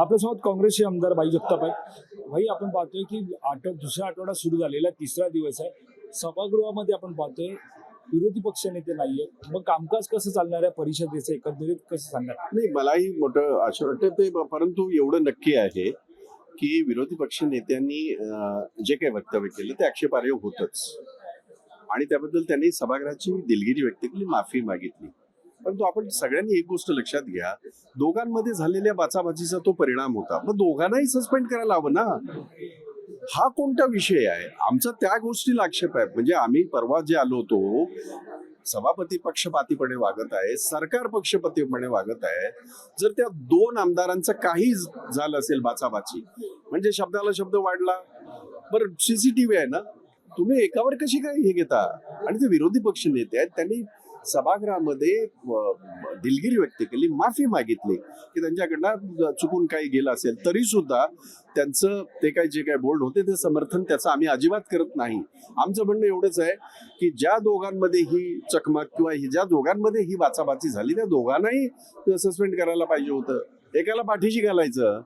आपल्यासोबत काँग्रेसचे आमदार बाई जगताप आहेत भाई आपण पाहतोय की आठव दुसरा आठवडा सुरू झालेला तिसरा दिवस आहे. सभागृहामध्ये आपण पाहतोय विरोधी पक्ष नेते नाहीये मग कामकाज कसं चालणार आहे? परिषदेचं एकंदरीत कसं सांगणार? नाही मलाही मोठं असं वाटतं ते परंतु एवढं नक्की आहे की विरोधी पक्ष नेत्यांनी जे काही वक्तव्य केलं ते आक्षेपार्ह होतच. आणि त्याबद्दल त्यांनी सभागृहाची दिलगिरी व्यक्त केली माफी मागितली. परंतु आपण सगळ्यांनी एक गोष्ट लक्षात घ्या. दोघांमध्ये झालेल्या बाचाबाचीचा तो परिणाम होता. मग दोघांनाही सस्पेंड करायला हवं ना? हा कोणता विषय आहे? आमचा त्या गोष्टीला आक्षेप आहे. म्हणजे आम्ही परवा जे आलो होतो सभापती पक्षपातीपणे वागत आहे सरकार पक्षपातीपणे वागत आहे. जर त्या दोन आमदारांचं काही झालं असेल बाचाबाची म्हणजे शब्दाला शब्द वाढला. बरं सीसीटीव्ही आहे ना? तुम्ही एकावर कशी काय हे घेता? आणि ते विरोधी पक्ष नेते आहेत त्यांनी सभागृहामध्ये दिलगिरी व्यक्त केली माफी मागितली की त्यांच्याकडनं चुकून काही गेलं असेल तरी सुद्धा त्यांचं ते काय जे काय बोल्ड होते ते समर्थन त्याचं आम्ही अजिबात करत नाही. आमचं म्हणणं एवढंच आहे की ज्या दोघांमध्ये ही चकमक किंवा ही ज्या दोघांमध्ये ही वाचाबाची झाली त्या दोघांनाही सस्पेंड करायला पाहिजे होतं. एकाला पाठीशी घालायचं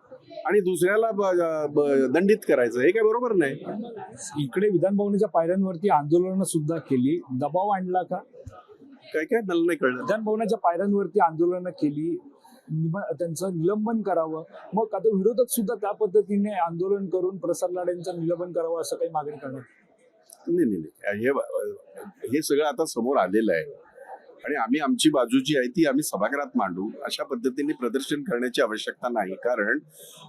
आणि दुसऱ्याला दंडित करायचं. हे काय बरोबर नाही. इकडे विधानभवनाच्या पायऱ्यांवरती आंदोलनं सुद्धा केली. दबाव आणला का? काय काय मला नाही कळलं विधानभवनाच्या पायऱ्यांवरती आंदोलनं केली. निम- त्यांचं निलंबन करावं. मग आता विरोधक सुद्धा त्या पद्धतीने आंदोलन करून प्रसाद लाडेंचं निलंबन करावं असं काही मागणी करणार? नाही नाही नाही. हे हे सगळं आता समोर आलेलं आहे. आणि आम्ही आमची बाजू जी आहे ती आम्ही सभागृहात मांडू. अशा पद्धतीने प्रदर्शन करण्याची आवश्यकता नाही. कारण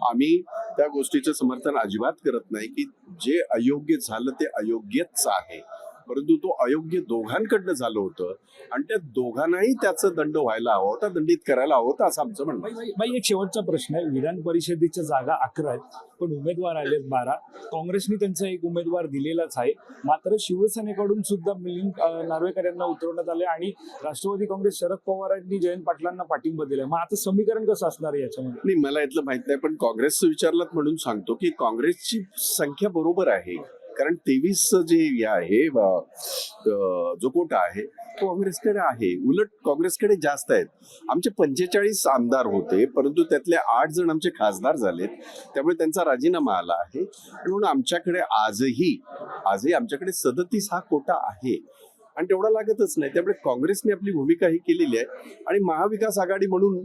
आम्ही त्या गोष्टीचं समर्थन अजिबात करत नाही की जे अयोग्य झालं ते अयोग्यच आहे. परंतु तो अयोग्य दोघांकडनं झालं होतं. आणि त्या दोघांनाही त्याचं दंड व्हायला हवा होता दंडित करायला हवं होतं असं आमचं म्हणणं. बाई- एक शेवटचा प्रश्न आहे. विधान परिषदेच्या जागा अकरा आहेत पण उमेदवार आलेत बारा. काँग्रेसने त्यांचा एक उमेदवार दिलेलाच आहे. मात्र शिवसेनेकडून सुद्धा मिलिंद नार्वेकर यांना उतरवण्यात आले आणि राष्ट्रवादी काँग्रेस शरद पवारांनी जयंत पाटलांना पाठिंबा दिलाय मग आता समीकरण कसं असणार आहे याच्यामध्ये? नाही मला यातलं माहीत नाही पण काँग्रेसचं विचारलात म्हणून सांगतो की काँग्रेसची संख्या बरोबर आहे. कारण तेवीस जे हे आहे जो कोटा आहे तो काँग्रेसकडे आहे. उलट काँग्रेसकडे जास्त आहेत. आमचे पंचेचाळीस आमदार होते परंतु त्यातले आठ जण आमचे खासदार झालेत. त्यामुळे त्यांचा राजीनामा आला आहे. आणि म्हणून आमच्याकडे आजही आजही आमच्याकडे सदतीस हा कोटा आहे. आणि तेवढा लागतच नाही. त्यामुळे काँग्रेसने आपली भूमिका ही केलेली आहे. आणि महाविकास आघाडी म्हणून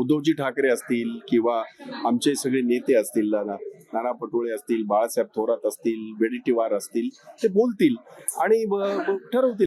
उद्धवजी ठाकरे असतील किंवा आमचे सगळे नेते असतील ना नाना पटोळे असतील बाळासाहेब थोरात असतील वेडिटीवार असतील ते बोलतील आणि ठरवतील.